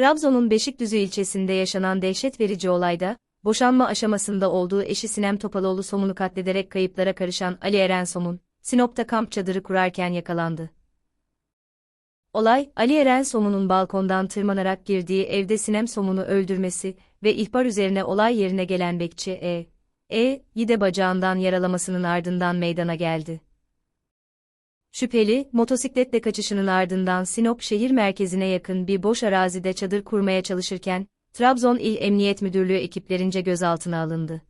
Trabzon'un Beşikdüzü ilçesinde yaşanan dehşet verici olayda, boşanma aşamasında olduğu eşi Sinem Topaloğlu Somun'u katlederek kayıplara karışan Ali Eren Somun, Sinop'ta kamp çadırı kurarken yakalandı. Olay, Ali Eren Somun'un balkondan tırmanarak girdiği evde Sinem Somun'u öldürmesi ve ihbar üzerine olay yerine gelen bekçi E. E. Yide bacağından yaralamasının ardından meydana geldi. Şüpheli, motosikletle kaçışının ardından Sinop şehir merkezine yakın bir boş arazide çadır kurmaya çalışırken, Trabzon İl Emniyet Müdürlüğü ekiplerince gözaltına alındı.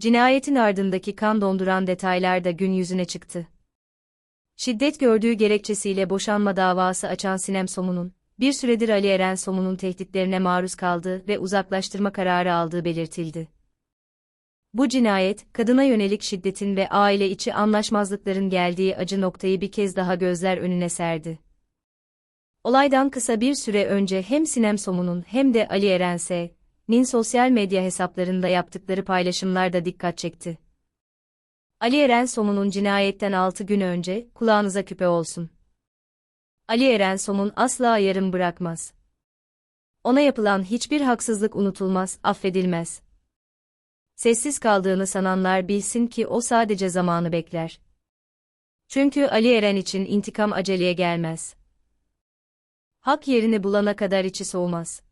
Cinayetin ardındaki kan donduran detaylar da gün yüzüne çıktı. Şiddet gördüğü gerekçesiyle boşanma davası açan Sinem Somun'un, bir süredir Ali Eren Somun'un tehditlerine maruz kaldığı ve uzaklaştırma kararı aldığı belirtildi. Bu cinayet, kadına yönelik şiddetin ve aile içi anlaşmazlıkların geldiği acı noktayı bir kez daha gözler önüne serdi. Olaydan kısa bir süre önce hem Sinem Somun'un hem de Ali Erense'nin sosyal medya hesaplarında yaptıkları paylaşımlar da dikkat çekti. Ali Eren Somun'un cinayetten 6 gün önce, kulağınıza küpe olsun. Ali Eren Somun asla yarım bırakmaz. Ona yapılan hiçbir haksızlık unutulmaz, affedilmez. Sessiz kaldığını sananlar bilsin ki o sadece zamanı bekler. Çünkü Ali Eren için intikam aceleye gelmez. Hak yerini bulana kadar içi soğumaz.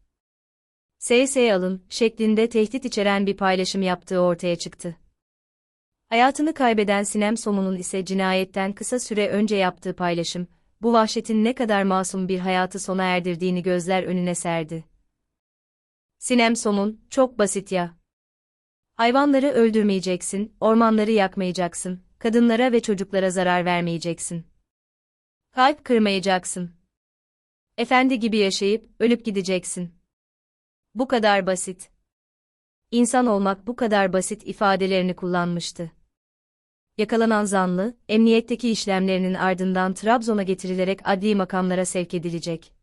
SS alın şeklinde tehdit içeren bir paylaşım yaptığı ortaya çıktı. Hayatını kaybeden Sinem Somun'un ise cinayetten kısa süre önce yaptığı paylaşım, bu vahşetin ne kadar masum bir hayatı sona erdirdiğini gözler önüne serdi. Sinem Somun, çok basit ya. Hayvanları öldürmeyeceksin, ormanları yakmayacaksın, kadınlara ve çocuklara zarar vermeyeceksin. Kalp kırmayacaksın. Efendi gibi yaşayıp, ölüp gideceksin. Bu kadar basit. İnsan olmak bu kadar basit ifadelerini kullanmıştı. Yakalanan zanlı, emniyetteki işlemlerinin ardından Trabzon'a getirilerek adli makamlara sevk edilecek.